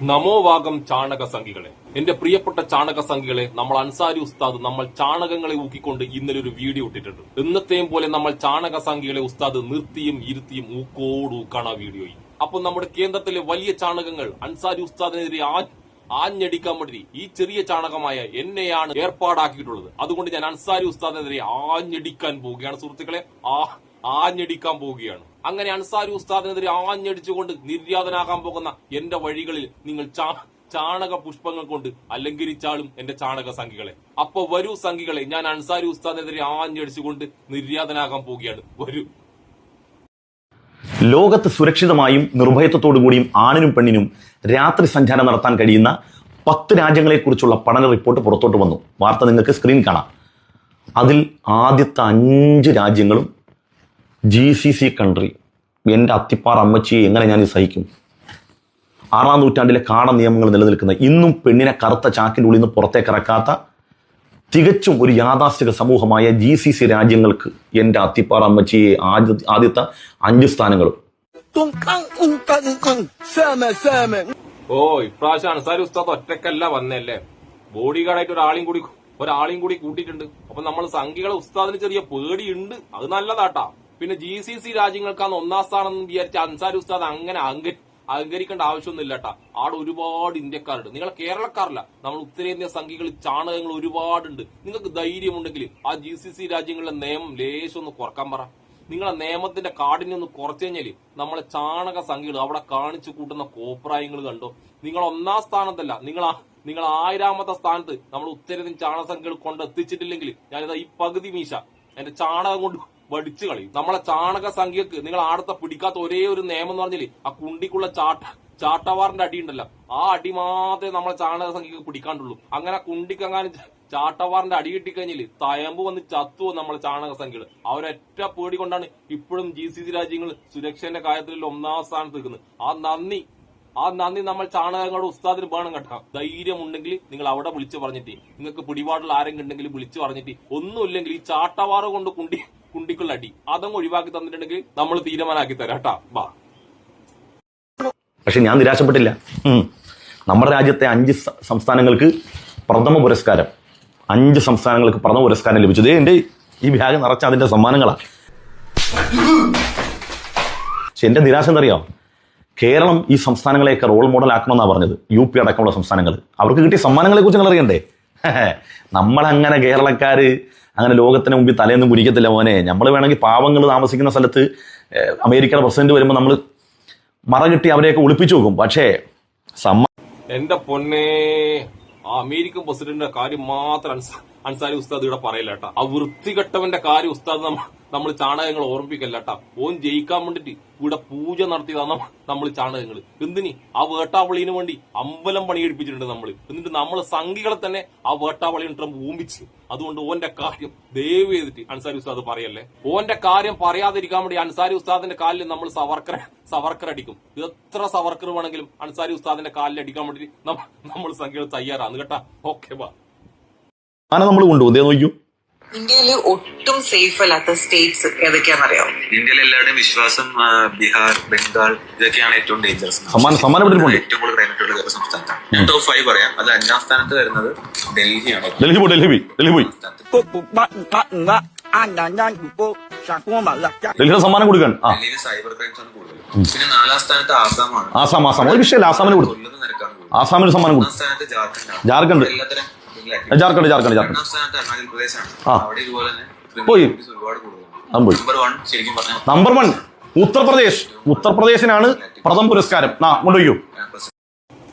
നമോവാകം ചാണക സംഘികളെ. എന്റെ പ്രിയപ്പെട്ട ചാണക സംഘികളെ നമ്മൾ അൻസാരി ഉസ്താദ് നമ്മൾ ചാണകങ്ങളെ ഊക്കിക്കൊണ്ട് ഇന്നലെ ഒരു വീഡിയോ ഇട്ടിട്ടുണ്ട്. എന്നത്തെയും പോലെ നമ്മൾ ചാണക സംഘികളെ ഉസ്താദ് നിർത്തിയും ഇരുത്തിയും ഊക്കോട് ഊക്കാണ് ആ വീഡിയോയിൽ അപ്പൊ നമ്മുടെ കേന്ദ്രത്തിലെ വലിയ ചാണകങ്ങൾ അൻസാരി ഉസ്താദിനെതിരെ ആ ആഞ്ഞടിക്കാൻ വേണ്ടി ഈ ചെറിയ ചാണകമായ എന്നെയാണ് ഏർപ്പാടാക്കിയിട്ടുള്ളത്. അതുകൊണ്ട് ഞാൻ അൻസാരി ഉസ്താദിനെതിരെ ആഞ്ഞടിക്കാൻ പോവുകയാണ്. സുഹൃത്തുക്കളെ ആ ആഞ്ഞടിക്കാൻ പോവുകയാണ്. അങ്ങനെ അൻസാരി ഉസ്താദിനെതിരെ ആഞ്ഞടിച്ചുകൊണ്ട് നിര്യാതനാകാൻ പോകുന്ന എന്റെ വഴികളിൽ നിങ്ങൾ ചാണക പുഷ്പങ്ങൾ കൊണ്ട് അലങ്കരിച്ചാലും എന്റെ ചാണക സംഖികളെ. അപ്പൊ വരൂ സംഖികളെ ഞാൻ അൻസാരി ഉസ്താദിനെതിരെ ആഞ്ഞടിച്ചുകൊണ്ട് നിര്യാതനാകാൻ പോവുകയാണ്. വരൂ. ലോകത്ത് സുരക്ഷിതമായും നിർഭയത്വത്തോടുകൂടിയും ആണിനും പെണ്ണിനും രാത്രി സഞ്ചാരം നടത്താൻ കഴിയുന്ന പത്ത് രാജ്യങ്ങളെക്കുറിച്ചുള്ള പഠന റിപ്പോർട്ട് പുറത്തോട്ട് വന്നു. വാർത്ത നിങ്ങൾക്ക് സ്ക്രീൻ കാണാം. അതിൽ ആദ്യത്തെ അഞ്ച് രാജ്യങ്ങളും ജി സി സി കൺട്രി എന്റെ അത്തിപ്പാറ അമ്മച്ചിയെ എങ്ങനെ ഞാൻ സഹിക്കും ആറാം നൂറ്റാണ്ടിലെ കാട നിയമങ്ങൾ നിലനിൽക്കുന്ന ഇന്നും പെണ്ണിനെ കറുത്ത ചാക്കിന്റെ ഉള്ളിൽ നിന്ന് പുറത്തേക്ക് ഇറക്കാത്ത തികച്ചും ഒരു യാഥാസ്ഥിക സമൂഹമായ ജി സി സി രാജ്യങ്ങൾക്ക് എന്റെ അത്തിപ്പാറ അമ്മച്ചിയെ ആദ്യ ആദ്യത്തെ അഞ്ച് സ്ഥാനങ്ങളും. ഓ ഇപ്രാവശ്യം ഉസ്താദ് ഒറ്റക്കല്ല വന്നല്ലേ ബോഡി ഗാർഡായിട്ട് ഒരാളെയും കൂടി ഒരാളെയും കൂടി കൂട്ടിയിട്ടുണ്ട്. അപ്പൊ നമ്മൾ സംഖ്യകളെ ഉസ്താദിന് ചെറിയ പേടിയുണ്ട്. അത് നല്ലതാട്ടാ. പിന്നെ ജി സി സി രാജ്യങ്ങൾക്കാണ് ഒന്നാം സ്ഥാനം എന്ന് വിചാരിച്ച അൻസാരി ഉസ്താദ് അങ്ങനെ അഹങ്ക അഹങ്കരിക്കേണ്ട ആവശ്യമൊന്നുമില്ല കേട്ടാ ആടെ ഒരുപാട് ഇന്ത്യക്കാരുണ്ട്. നിങ്ങൾ കേരളക്കാരല്ല. നമ്മൾ ഉത്തരേന്ത്യ സംഘികൾ ചാണകങ്ങൾ ഒരുപാടുണ്ട്. നിങ്ങൾക്ക് ധൈര്യമുണ്ടെങ്കിൽ ആ ജി സി സി രാജ്യങ്ങളിലെ നിയമം ലേശം ഒന്ന് കുറയ്ക്കാൻ പറ. നിങ്ങളെ നിയമത്തിന്റെ കാഠിന്യം ഒന്ന് കുറച്ചു കഴിഞ്ഞാൽ നമ്മളെ ചാണക സംഖ്യകൾ അവിടെ കാണിച്ചു കൂട്ടുന്ന കോപ്രായങ്ങൾ കണ്ടോ? നിങ്ങൾ ഒന്നാം സ്ഥാനത്തല്ല. നിങ്ങൾ നിങ്ങൾ ആയിരാമത്തെ സ്ഥാനത്ത് നമ്മൾ ഉത്തരേന്ത്യൻ ചാണക സംഖ്യകൾ കൊണ്ടെത്തിച്ചിട്ടില്ലെങ്കിൽ ഞാനിതാ ഈ പകുതി മീശ. എന്റെ ചാണകം കൊണ്ട് വടിച്ചു കളയും. നമ്മളെ ചാണക സംഖ്യക്ക് നിങ്ങൾ ആടത്തെ പിടിക്കാത്ത ഒരേ ഒരു നിയമം എന്ന് പറഞ്ഞില്ലേ? ആ കുണ്ടിക്കുള്ള ചാട്ട ചാട്ടവാറിന്റെ അടി ഉണ്ടല്ലോ. ആ അടി മാത്രമേ നമ്മളെ ചാണക സംഖ്യക്ക് പിടിക്കാണ്ടുള്ളൂ. അങ്ങനെ കുണ്ടിക്കങ്ങാനും ചാട്ടവാറിന്റെ അടി കിട്ടിക്കഴിഞ്ഞാൽ തയമ്പ് വന്ന് ചത്തുവോ നമ്മളെ ചാണക സംഖ്യകൾ അവരൊറ്റ പേടി കൊണ്ടാണ് ഇപ്പോഴും ജി സി സി രാജ്യങ്ങൾ സുരക്ഷന്റെ കാര്യത്തിൽ ഒന്നാം സ്ഥാനത്ത് നിൽക്കുന്നത്. ആ നന്ദി ആ നന്ദി നമ്മൾ ചാണകങ്ങളുടെ ഉസ്താദിന് വേണം കേട്ടോ. ധൈര്യം ഉണ്ടെങ്കിൽ നിങ്ങൾ അവിടെ വിളിച്ചു പറഞ്ഞിട്ട് നിങ്ങൾക്ക് പിടിപാടുള്ള ആരെങ്കിലും ഉണ്ടെങ്കിൽ വിളിച്ചു പറഞ്ഞിട്ട് ഒന്നുമില്ലെങ്കിൽ ഈ ചാട്ടവാറ് കൊണ്ട് കുണ്ടി കുണ്ടിക്കുള്ള അടി അതങ്ങ് ഒഴിവാക്കി തന്നിട്ടുണ്ടെങ്കിൽ നമ്മൾ തീരുമാനമാക്കി തരാം കേട്ടാ. ബാ. പക്ഷെ ഞാൻ നിരാശപ്പെട്ടില്ല. നമ്മുടെ രാജ്യത്തെ അഞ്ച് സംസ്ഥാനങ്ങൾക്ക് പ്രഥമ പുരസ്കാരം. അഞ്ച് സംസ്ഥാനങ്ങൾക്ക് പ്രഥമ പുരസ്കാരം ലഭിച്ചത് ദേ എന്റെ ഈ ബാഗ് നിറച്ച അതിന്റെ സമ്മാനങ്ങളാണ് പക്ഷെ എന്റെ നിരാശ എന്തറിയോ? കേരളം ഈ സംസ്ഥാനങ്ങളെയൊക്കെ റോൾ മോഡൽ ആക്കണമെന്നാണ് പറഞ്ഞത്. യു പി അടക്കമുള്ള സംസ്ഥാനങ്ങൾ. അവർക്ക് കിട്ടിയ സമ്മാനങ്ങളെ കുറിച്ച് നിങ്ങൾ അറിയണ്ടേ? നമ്മളങ്ങനെ കേരളക്കാര് അങ്ങനെ ലോകത്തിന് മുമ്പിൽ തലേന്നും കുരിക്കത്തില്ല മോനെ. നമ്മൾ വേണമെങ്കിൽ പാവങ്ങൾ താമസിക്കുന്ന സ്ഥലത്ത് അമേരിക്കയുടെ പ്രസിഡന്റ് വരുമ്പോൾ നമ്മൾ മറ കിട്ടി അവരെയൊക്കെ ഒളിപ്പിച്ചു നോക്കും പക്ഷേ സമ്മ എന്റെ പൊന്നെ അമേരിക്കൻ പ്രസിഡന്റിന്റെ കാര്യം മാത്രം അൻസാരി ഉസ്താദ് ഇവിടെ പറയില്ല കേട്ടാ. ആ വൃത്തികെട്ടവന്റെ കാര്യം ഉസ്താദ് നമ്മ- നമ്മൾ ചാണകങ്ങൾ ഓർമ്മിപ്പിക്കല്ല കേട്ടാ. ഓൻ ജയിക്കാൻ വേണ്ടിട്ട് ഇവിടെ പൂജ നടത്തിയതാണ് നമ്മൾ ചാണകങ്ങൾ എന്തിനി? ആ വേട്ടാവളിന് വേണ്ടി അമ്പലം പണിയെടുപ്പിച്ചിട്ടുണ്ട് നമ്മൾ എന്നിട്ട് നമ്മൾ സംഘികളെ തന്നെ ആ വേട്ടാവളി ഊമ്പിച്ച്. അതുകൊണ്ട് ഓന്റെ കാര്യം ദയവ് ചെയ്തിട്ട് അൻസാരി ഉസ്താദ് പറയല്ലേ? ഓന്റെ കാര്യം പറയാതിരിക്കാൻ വേണ്ടി അൻസാരി ഉസ്താദിന്റെ കാലിൽ നമ്മൾ സവർക്കർ സവർക്കർ അടിക്കും എത്ര സവർക്കർ വേണമെങ്കിലും അൻസാരി ഉസ്താദിന്റെ കാലിൽ അടിക്കാൻ വേണ്ടി നമ്മൾ സംഘികൾ തയ്യാറാണ് കേട്ടാ. ഓക്കെ ബാ ആന നമ്മൾ കൊണ്ടുപോകും. ദേ നോക്കൂ ഇന്ത്യയിൽ ഒട്ടും സേഫ് അല്ലാത്ത സ്റ്റേറ്റ്സ് ഏതൊക്കെയാണെന്നറിയാം ഇന്ത്യയിൽ എല്ലാവരുടെയും വിശ്വാസം ബീഹാർ ബംഗാൾ ഇതൊക്കെയാണ് ഏറ്റവും ഡേഞ്ചറസ് ഏറ്റവും കൂടുതൽ ക്രൈമറ്റുള്ള കേരള സംസ്ഥാനത്താണ്. ഞാൻ ടോപ്പ് ഫൈവ് പറയാം. അത് അഞ്ചാം സ്ഥാനത്ത് വരുന്നത് ഡൽഹിയാണ്. ഡൽഹി പോയി ഡൽഹി ഡൽഹി പോയി. ഡൽഹിയുടെ സമ്മാനം കൊടുക്കാൻ. സൈബർ ക്രൈംസ് ആണ് കൂടുതൽ. പിന്നെ നാലാം സ്ഥാനത്ത് ആസാമാണ്. ആസാം ആസാം. ഒരു വിഷയമല്ല. ആസാമിന് കൊടുക്കും ആസാമിന് സമ്മാനം കൊടുക്കും ജാർഖണ്ഡ് ജാർഖണ്ഡ്. എല്ലാത്തരം ജാർഖണ്ഡ് ജാർഖണ്ഡ് ജാർഖണ്ഡ്. ആ. പോയി. പോയി. നമ്പർ വൺ ശരിക്കും പറഞ്ഞാൽ നമ്പർ വൺ ഉത്തർപ്രദേശ്. ഉത്തർപ്രദേശിനാണ് പ്രഥമ പുരസ്കാരം. കൊണ്ടുപോയോ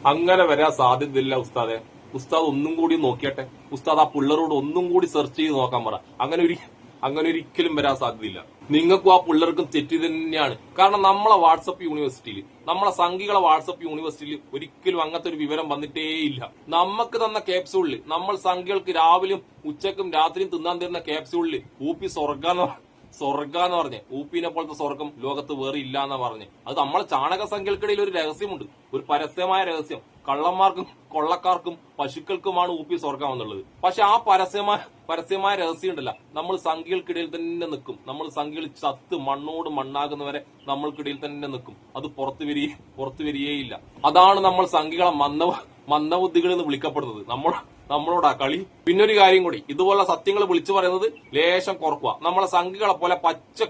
അങ്ങനെ വരാൻ സാധ്യതയില്ല ഉസ്താദെ. ഉസ്താദ് ഒന്നും കൂടി നോക്കിയട്ടെ. ഉസ്താദ് ആ പിള്ളേരോട് ഒന്നും കൂടി സെർച്ച് ചെയ്ത് നോക്കാൻ പറ. അങ്ങനെ ഒരു അങ്ങനെ ഒരിക്കലും വരാൻ സാധ്യതയില്ല. നിങ്ങൾക്കും ആ പിള്ളേർക്കും തെറ്റിതന്നെയാണ് കാരണം നമ്മളെ വാട്സപ്പ് യൂണിവേഴ്സിറ്റിയിൽ നമ്മളെ സംഘികളെ വാട്സപ്പ് യൂണിവേഴ്സിറ്റിയിൽ ഒരിക്കലും അങ്ങനത്തെ ഒരു വിവരം വന്നിട്ടേയില്ല. നമുക്ക് തന്ന ക്യാപ്സ്യൂളിൽ നമ്മൾ സംഘികൾക്ക് രാവിലെയും ഉച്ചക്കും രാത്രിയും തിന്നാൻ തരുന്ന ക്യാപ്സ്യൂളിൽ ഊപ്പി സ്വർഗാന്ന് സ്വർഗ എന്ന് പറഞ്ഞ്. ഊപ്പിനെ പോലത്തെ സ്വർഗം ലോകത്ത് വേറെ ഇല്ല എന്ന് പറഞ്ഞ്. അത് നമ്മളെ ചാണക സംഖ്യകൾക്കിടയിൽ ഒരു രഹസ്യമുണ്ട്. ഒരു പരസ്യമായ രഹസ്യം. കള്ളന്മാർക്കും കൊള്ളക്കാർക്കും പശുക്കൾക്കുമാണ് ഊപ്പി സ്വർഗം എന്നുള്ളത്. പക്ഷെ ആ പരസ്യമായ പരസ്യമായ രഹസ്യം ഉണ്ടല്ല. നമ്മൾ സംഖ്യകൾക്കിടയിൽ തന്നെ നിൽക്കും. നമ്മൾ സംഖ്യകൾ ചത്ത് മണ്ണോട് മണ്ണാകുന്നവരെ നമ്മൾക്കിടയിൽ തന്നെ നിൽക്കും. അത് പുറത്തു വരിക പുറത്തു വരികയില്ല. അതാണ് നമ്മൾ സംഖ്യകളെ മന്ദ മന്ദബുദ്ധികൾ എന്ന് വിളിക്കപ്പെടുന്നത്. നമ്മൾ നമ്മളോടാ കളി. പിന്നെ ഒരു കാര്യം കൂടി. ഇതുപോലെ സത്യങ്ങൾ വിളിച്ചു പറയുന്നത് ലേശം കുറക്കുക. നമ്മളെ സംഘികളെ പോലെ പച്ച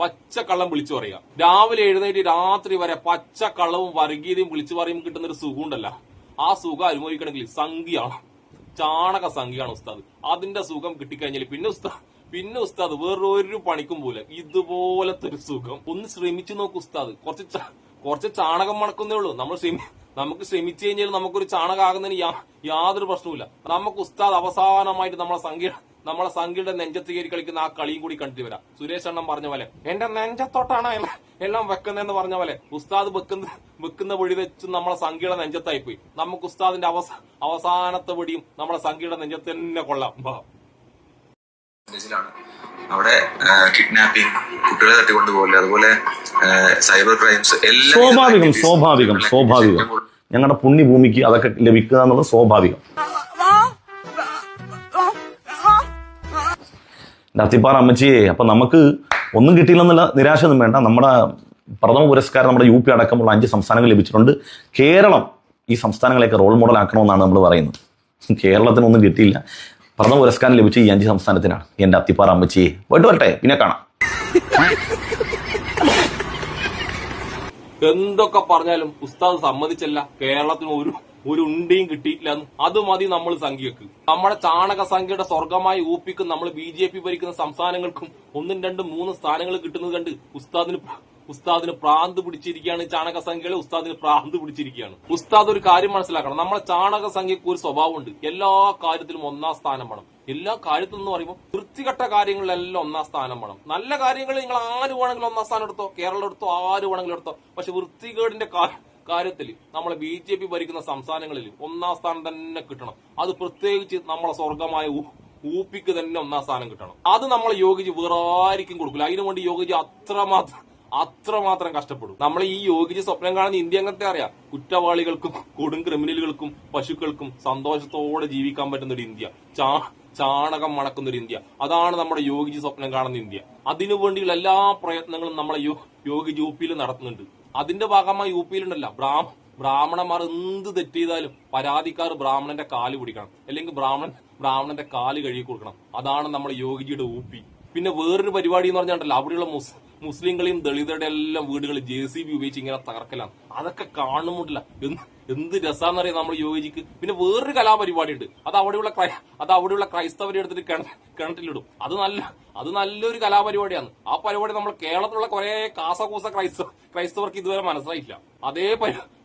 പച്ച കള്ളം വിളിച്ചു പറയുക. രാവിലെ എഴുന്നേറ്റ് രാത്രി വരെ പച്ച കള്ളവും വർഗീയതയും വിളിച്ചു പറയും കിട്ടുന്ന ഒരു സുഖമുണ്ടല്ല. ആ സുഖം അനുഭവിക്കണമെങ്കിൽ സംഖ്യയാണ് ചാണക സംഖ്യയാണ് ഉസ്താദ്. അതിന്റെ സുഖം കിട്ടിക്കഴിഞ്ഞാൽ പിന്നെ ഉസ്താദ് പിന്നെ ഉസ്താദ് വേറൊരു പണിക്കും പോലെ ഇതുപോലത്തെ ഒരു സുഖം. ഒന്ന് ശ്രമിച്ചു നോക്കൂ ഉസ്താദ്. കുറച്ച് കുറച്ച് ചാണകം മണക്കുന്നേ ഉള്ളൂ. നമ്മൾ ശ്രമി നമുക്ക് ശ്രമിച്ചു കഴിഞ്ഞാൽ നമുക്കൊരു ചാണകാകുന്നതിന് യാതൊരു പ്രശ്നവുമില്ല. നമുക്ക് ഉസ്താദ് അവസാനമായിട്ട് നമ്മളെ സംഗീത നമ്മളെ സംഖ്യയുടെ നെഞ്ചത്ത് കയറി കളിക്കുന്ന ആ കളിയും കൂടി കണ്ടിട്ട് വരാം. സുരേഷ് അണ്ണൻ പറഞ്ഞ പോലെ എന്റെ നെഞ്ചത്തോട്ടാണ് എല്ലാം- വെക്കുന്നതെന്ന് പറഞ്ഞ പോലെ ഉസ്താദ് വെക്കുന്ന വെക്കുന്ന വഴി വെച്ച് നമ്മളെ സംഖ്യയുടെ നെഞ്ചത്തായി പോയി നമുക്ക് ഉസ്താദിന്റെ അവസ അവസാനത്തെ വെടിയും നമ്മളെ സംഖ്യയുടെ നെഞ്ചത്ത് തന്നെ കൊള്ളാം. അവിടെ കിഡ്നാപ്പിംഗ് കുട്ടികളെ തട്ടിക്കൊണ്ടുപോകൽ അതുപോലെ സൈബർ ക്രൈംസ് എല്ലാം സ്വാഭാവികം സ്വാഭാവികം സ്വാഭാവികം. ഞങ്ങളുടെ പുണ്യഭൂമിക്ക് അതൊക്കെ ലഭിക്കുക എന്നുള്ളത് സ്വാഭാവികം. നത്തിപ്പാറ അമ്മച്ചിയെ അപ്പൊ നമുക്ക് ഒന്നും കിട്ടിയില്ലെന്നുള്ള നിരാശയൊന്നും വേണ്ട. നമ്മുടെ പ്രഥമ പുരസ്കാരം നമ്മുടെ യു പി അടക്കമുള്ള അഞ്ച് സംസ്ഥാനങ്ങൾ ലഭിച്ചിട്ടുണ്ട്. കേരളം ഈ സംസ്ഥാനങ്ങളെയൊക്കെ റോൾ മോഡൽ ആക്കണമെന്നാണ് നമ്മൾ പറയുന്നത്. കേരളത്തിനൊന്നും കിട്ടിയില്ല. പ്രഥമ പുരസ്കാരം ലഭിച്ച ഈ അഞ്ച് സംസ്ഥാനത്തിനാണ്. എന്റെ അത്തിപ്പാറ അമ്മച്ചി. പോയിട്ട് വരട്ടെ പിന്നെ കാണാം. എന്തൊക്കെ പറഞ്ഞാലും ഉസ്താദ് സമ്മതിച്ചല്ല. കേരളത്തിന് ഒരു ഒരു ഉണ്ടിയും കിട്ടിയിട്ടില്ല അത് മതി നമ്മൾ സംഖ്യക്ക്. നമ്മുടെ ചാണക സംഖ്യയുടെ സ്വർഗമായി ഊപ്പിക്കും നമ്മൾ ബി ഭരിക്കുന്ന സംസ്ഥാനങ്ങൾക്കും ഒന്നും രണ്ടും മൂന്ന് സ്ഥാനങ്ങൾ കിട്ടുന്നത് കണ്ട് ഉസ്താദിന് ഉസ്താദിന് പ്രാന്ത് പിടിച്ചിരിക്കുകയാണ് ചാണക സംഖ്യകളെ ഉസ്താദിന് പ്രാന്ത് പിടിച്ചിരിക്കുകയാണ്. ഉസ്താദ് ഒരു കാര്യം മനസ്സിലാക്കണം. നമ്മളെ ചാണക സംഖ്യക്ക് ഒരു സ്വഭാവമുണ്ട്. എല്ലാ കാര്യത്തിലും ഒന്നാം സ്ഥാനം വേണം. എല്ലാ കാര്യത്തിൽ എന്ന് പറയുമ്പോൾ വൃത്തികെട്ട കാര്യങ്ങളിലെല്ലാം ഒന്നാം സ്ഥാനം വേണം. നല്ല കാര്യങ്ങൾ നിങ്ങൾ ആര് വേണമെങ്കിലും ഒന്നാം സ്ഥാനം എടുത്തോ കേരളം എടുത്തോ ആര് വേണമെങ്കിലും എടുത്തോ. പക്ഷെ വൃത്തികേടിന്റെ കാര്യത്തിൽ നമ്മളെ ബി ജെ പി ഭരിക്കുന്ന സംസ്ഥാനങ്ങളിൽ ഒന്നാം സ്ഥാനം തന്നെ കിട്ടണം. അത് പ്രത്യേകിച്ച് നമ്മളെ സ്വർഗമായ ഊപ്പിക്ക് തന്നെ ഒന്നാം സ്ഥാനം കിട്ടണം. അത് നമ്മളെ യോഗിജി വേറെ ആർക്കും കൊടുക്കില്ല. അതിനു വേണ്ടി യോഗിജി അത്രമാത്രം അത്രമാത്രം കഷ്ടപ്പെടും. നമ്മൾ ഈ യോഗിച്ച് സ്വപ്നം കാണുന്ന ഇന്ത്യ അങ്ങനത്തെ അറിയാം? കുറ്റവാളികൾക്കും കൊടും ക്രിമിനലുകൾക്കും പശുക്കൾക്കും സന്തോഷത്തോടെ ജീവിക്കാൻ പറ്റുന്ന ഒരു ഇന്ത്യ. ചാ ചാണകം മണക്കുന്ന ഒരു ഇന്ത്യ. അതാണ് നമ്മുടെ യോഗിജി സ്വപ്നം കാണുന്ന ഇന്ത്യ. അതിനു വേണ്ടിയുള്ള എല്ലാ പ്രയത്നങ്ങളും നമ്മളെ യോഗി യോഗിജി യു പിയിൽ നടത്തുന്നുണ്ട്. അതിന്റെ ഭാഗമായി യു പിയിലുണ്ടല്ല. ബ്രാഹ്മ ബ്രാഹ്മണന്മാർ എന്ത് തെറ്റ് ചെയ്താലും പരാതിക്കാർ ബ്രാഹ്മണന്റെ കാൽ പിടിക്കണം. അല്ലെങ്കിൽ ബ്രാഹ്മണൻ ബ്രാഹ്മണന്റെ കാൽ കഴുകി കൊടുക്കണം. അതാണ് നമ്മുടെ യോഗിജിയുടെ ഊപ്പി പിന്നെ വേറൊരു പരിപാടി എന്ന് പറഞ്ഞാൽ അവിടെയുള്ള മുസ് മുസ്ലിങ്ങളെയും ദളിതരുടെ എല്ലാം വീടുകൾ ജെ സി ബി ഉപയോഗിച്ച് ഇങ്ങനെ തകർക്കലാണ്. അതൊക്കെ കാണുന്നില്ല എന്ത് എന്ത് രസാന്നറിയാം നമ്മൾ യോജിക്ക്. പിന്നെ വേറൊരു കലാപരിപാടി ഉണ്ട് അത് അവിടെയുള്ള അത് അവിടെയുള്ള ക്രൈസ്തവരെ എടുത്തിട്ട് കിണ- കിണറ്റിലിടും. അത് നല്ല അത് നല്ലൊരു കലാപരിപാടിയാണ്. ആ പരിപാടി നമ്മൾ കേരളത്തിലുള്ള കുറെ കാസകൂസ ക്രൈസ്തവ ക്രൈസ്തവർക്ക് ഇതുവരെ മനസ്സിലായില്ല. അതേ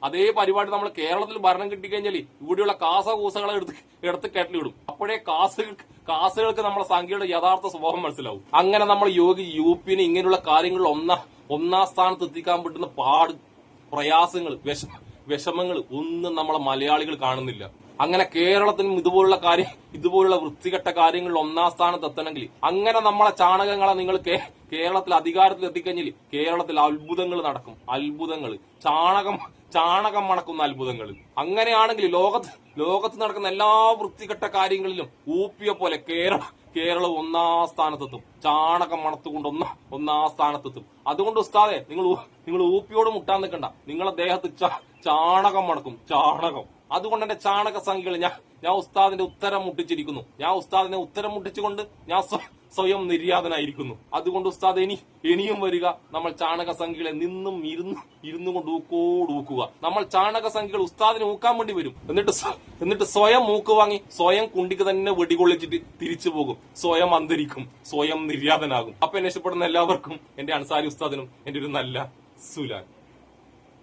അതേ പരിപാടി നമ്മൾ കേരളത്തിൽ ഭരണം കിട്ടിക്കഴിഞ്ഞാൽ ഇവിടെയുള്ള കാസകൂസകളെ എടുത്ത് എടുത്ത് കെട്ടിലിടും അപ്പോഴേ കാസ കാസുകൾക്ക് നമ്മുടെ സംഖ്യയുടെ യഥാർത്ഥ സ്വഭാവം മനസ്സിലാവും. അങ്ങനെ നമ്മൾ യോഗി യു പിന് ഇങ്ങനെയുള്ള കാര്യങ്ങളിൽ ഒന്നാം ഒന്നാം സ്ഥാനത്ത് എത്തിക്കാൻ പറ്റുന്ന പാട് പ്രയാസങ്ങൾ വിഷ വിഷമങ്ങൾ ഒന്നും നമ്മളെ മലയാളികൾ കാണുന്നില്ല. അങ്ങനെ കേരളത്തിനും ഇതുപോലുള്ള കാര്യം ഇതുപോലുള്ള വൃത്തികെട്ട കാര്യങ്ങളിൽ ഒന്നാം സ്ഥാനത്ത് എത്തണമെങ്കിൽ അങ്ങനെ നമ്മളെ ചാണകങ്ങളെ നിങ്ങൾ കേരളത്തിൽ അധികാരത്തിൽ എത്തിക്കഴിഞ്ഞാൽ കേരളത്തിൽ അത്ഭുതങ്ങൾ നടക്കും. അത്ഭുതങ്ങൾ. ചാണകം ചാണകം മണക്കുന്ന അത്ഭുതങ്ങൾ. അങ്ങനെയാണെങ്കിൽ ലോകത്ത് ലോകത്ത് നടക്കുന്ന എല്ലാ വൃത്തികെട്ട കാര്യങ്ങളിലും ഊപ്പിയെ പോലെ കേരള കേരളം ഒന്നാം സ്ഥാനത്തെത്തും. ചാണകം മണത്തുകൊണ്ട് ഒന്നാ ഒന്നാം സ്ഥാനത്തെത്തും. അതുകൊണ്ട് ഉസ്താദെ നിങ്ങൾ നിങ്ങൾ ഊപ്പിയോട് മുട്ടാൻ നിൽക്കണ്ട. നിങ്ങളെ ദേഹത്ത് ചാണകം മണക്കും. ചാണകം. അതുകൊണ്ട് എന്റെ ചാണക സംഖ്യകൾ ഞാൻ ഞാൻ ഉസ്താദിന്റെ ഉത്തരം മുട്ടിച്ചിരിക്കുന്നു. ഞാൻ ഉസ്താദിനെ ഉത്തരം മുട്ടിച്ചുകൊണ്ട് ഞാൻ സ്വ- സ്വയം നിര്യാതനായിരിക്കുന്നു. അതുകൊണ്ട് ഉസ്താദ് ഇനി ഇനിയും വരിക. നമ്മൾ ചാണക സംഖ്യകളെ നിന്നും ഇരുന്ന് ഇരുന്നു കൊണ്ട് ഊക്കോട് ഊക്കുക. നമ്മൾ ചാണക സംഖ്യകൾ ഉസ്താദിനെ ഊക്കാൻ വേണ്ടി വരും. എന്നിട്ട് എന്നിട്ട് സ്വയം മൂക്ക് വാങ്ങി സ്വയം കുണ്ടിക്ക് തന്നെ വെടികൊള്ളിച്ചിട്ട് തിരിച്ചു പോകും. സ്വയം അന്തരിക്കും. സ്വയം നിര്യാതനാകും. അപ്പൊ എന്നെ ഇഷ്ടപ്പെടുന്ന എല്ലാവർക്കും എന്റെ അൻസാരി ഉസ്താദിനും എന്റെ ഒരു നല്ല സുലാൻ.